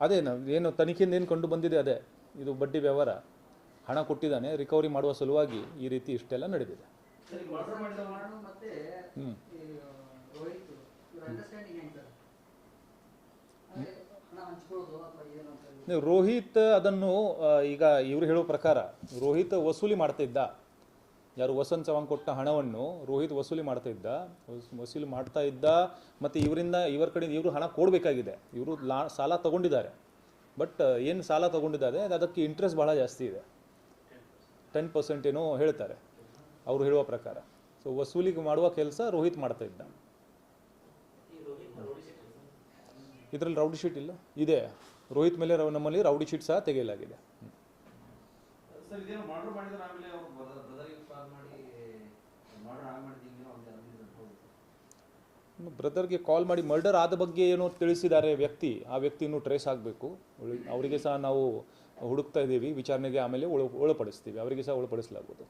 ಅದೇ ನಾವು ಏನು ತನಿಖೆಯಿಂದ ಏನು ಕಂಡು ಬಂದಿದೆ ಅದೇ ಇದು ಬಡ್ಡಿ ವ್ಯವಹಾರ. ಹಣ ಕೊಟ್ಟಿದ್ದಾನೆ ರಿಕವರಿ ಮಾಡುವ ಸಲುವಾಗಿ ಈ ರೀತಿ ಇಷ್ಟೆಲ್ಲ ನಡೆದಿದೆ. ಹ್ಞೂ ರೋಹಿತ್ ಅದನ್ನು ಈಗ ಇವರು ಹೇಳುವ ಪ್ರಕಾರ ರೋಹಿತ್ ವಸೂಲಿ ಮಾಡ್ತಾ ಇದ್ದ ಯಾರು ವಸಂತ್ ಚವಾಂಗ್ ಕೊಟ್ಟ ಹಣವನ್ನು ರೋಹಿತ್ ವಸೂಲಿ ಮಾಡ್ತಾ ಇದ್ದ, ವಸ್- ವಸೂಲಿ ಮಾಡ್ತಾ ಇದ್ದ, ಮತ್ತು ಇವರಿಂದ ಇವರ ಕಡೆಯಿಂದ ಇವರು ಹಣ ಕೊಡಬೇಕಾಗಿದೆ. ಇವರು ಲಾ, ಸಾಲ ತಗೊಂಡಿದ್ದಾರೆ. ಬಟ್ ಏನು ಸಾಲ ತಗೊಂಡಿದ್ದಾರೆ ಅದಕ್ಕೆ ಇಂಟ್ರೆಸ್ಟ್ ಭಾಳ ಜಾಸ್ತಿ ಇದೆ. ಟೆನ್ ಪರ್ಸೆಂಟ್ ಏನೋ ಹೇಳ್ತಾರೆ. ಅವರು ಹೇಳುವ ಪ್ರಕಾರ. ಸೊ ವಸೂಲಿಗೆ ಮಾಡುವ ಕೆಲಸ ರೋಹಿತ್ ಮಾಡ್ತಾ ಇದ್ದ. ಇದರಲ್ಲಿ ರೌಡಿ ಶೀಟ್ ಇಲ್ಲ? ಇದೆ. ರೋಹಿತ್ ಮೇಲೆ ನಮ್ಮಲ್ಲಿ ರೌಡಿ ಶೀಟ್ ಸಹ ತೆಗೆಯಲಾಗಿದೆ ಸರ್ ಇದೇನು ಮರ್ಡರ್ ಮಾಡಿದ್ರೆ ಆಮೇಲೆ ಅವ್ರು ಬ್ರದರಿಗೆ ಕಾಲ್ ಮಾಡಿ ಮರ್ಡರ್ ಆದ ಬಗ್ಗೆ ಏನೋ ತಿಳಿಸಿದ್ದಾರೆ ವ್ಯಕ್ತಿ ಆ ವ್ಯಕ್ತಿನೂ ಟ್ರೇಸ್ ಆಗಬೇಕು. ಅವರಿಗೆ ಸಹ ನಾವು ಹುಡುಕ್ತಾ ಇದ್ದೀವಿ ವಿಚಾರಣೆಗೆ ಆಮೇಲೆ ಒಳ ಒಳಪಡಿಸ್ತೀವಿ ಅವರಿಗೆ ಸಹ ಒಳಪಡಿಸಲಾಗುವುದು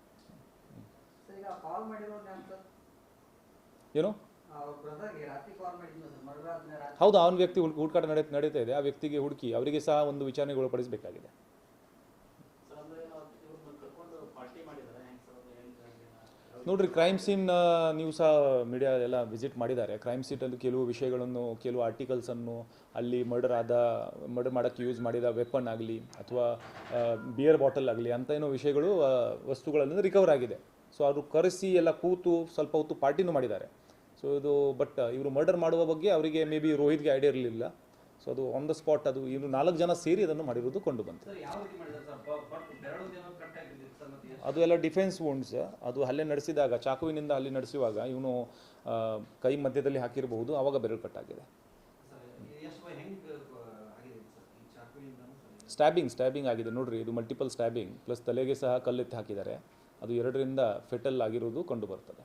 ಏನು? ಹೌದು ಅವನ ವ್ಯಕ್ತಿ ಹುಡ್- ಹುಡುಕಾಟ ನಡೆ ನಡೀತಾ ಇದೆ ಆ ವ್ಯಕ್ತಿಗೆ ಹುಡುಕಿ ಅವರಿಗೆ ಸಹ ಒಂದು ವಿಚಾರಣೆಗೆ ಒಳಪಡಿಸಬೇಕಾಗಿದೆ ಸರ್ ಅಂದ್ರೆ ನಾವು ಇವ್ರನ್ನ ಕರ್ಕೊಂಡು ಪಾರ್ಟಿ ಮಾಡಿದ್ದಾರೆ ಹೆಂಗ್ ಸರ್ ಅದು ಹೆಂಗ್ ನೋಡ್ರಿ ಕ್ರೈಮ್ ಸೀನ್ ನೀವು ಸಹ ಮೀಡಿಯಾ ಎಲ್ಲ ವಿಸಿಟ್ ಮಾಡಿದ್ದಾರೆ. ಕ್ರೈಮ್ ಸೀಟಲ್ಲಿ ಕೆಲವು ವಿಷಯಗಳನ್ನು, ಕೆಲವು ಆರ್ಟಿಕಲ್ಸನ್ನು ಅಲ್ಲಿ ಮರ್ಡರ್ ಆದ ಮರ್ಡರ್ ಮಾಡೋಕ್ಕೆ ಯೂಸ್ ಮಾಡಿದ ವೆಪನ್ ಆಗಲಿ ಅಥವಾ ಬಿಯರ್ ಬಾಟಲ್ ಆಗಲಿ ಅಂತ ಏನೋ ವಿಷಯಗಳು ವಸ್ತುಗಳಲ್ಲಿ ರಿಕವರ್ ಆಗಿದೆ. ಸೊ ಅವರು ಕರೆಸಿ ಎಲ್ಲ ಕೂತು ಸ್ವಲ್ಪ ಹೊತ್ತು ಪಾರ್ಟಿನೂ ಮಾಡಿದ್ದಾರೆ. ಸೊ ಇದು ಬಟ್ ಇವರು ಮರ್ಡರ್ ಮಾಡುವ ಬಗ್ಗೆ ಅವರಿಗೆ ಮೇ ಬಿ ರೋಹಿತ್ಗೆ ಐಡಿಯಾ ಇರಲಿಲ್ಲ. ಸೊ ಅದು ಆನ್ ದ ಸ್ಪಾಟ್ ಅದು ಇವರು ನಾಲ್ಕು ಜನ ಸೇರಿ ಅದನ್ನು ಮಾಡಿರೋದು ಕಂಡು ಬಂತು. ಅದು ಎಲ್ಲ ಡಿಫೆನ್ಸ್ ವೂಂಡ್ಸ್ ಅದು ಹಲ್ಲೆ ನಡೆಸಿದಾಗ, ಚಾಕುವಿನಿಂದ ಅಲ್ಲಿ ನಡೆಸುವಾಗ ಇವನು ಕೈ ಮಧ್ಯದಲ್ಲಿ ಹಾಕಿರಬಹುದು ಆವಾಗ ಬೆರಳು ಕಟ್ಟಾಗಿದೆ. ಸ್ಟ್ಯಾಬಿಂಗ್ ಸ್ಟ್ಯಾಬಿಂಗ್ ಆಗಿದೆ. ನೋಡ್ರಿ, ಇದು ಮಲ್ಟಿಪಲ್ ಸ್ಟ್ಯಾಬಿಂಗ್ ಪ್ಲಸ್ ತಲೆಗೆ ಸಹ ಕಲ್ಲೆತ್ತಿ ಹಾಕಿದ್ದಾರೆ. ಅದು ಎರಡರಿಂದ ಫೆಟಲ್ ಆಗಿರೋದು ಕಂಡು ಬರ್ತದೆ.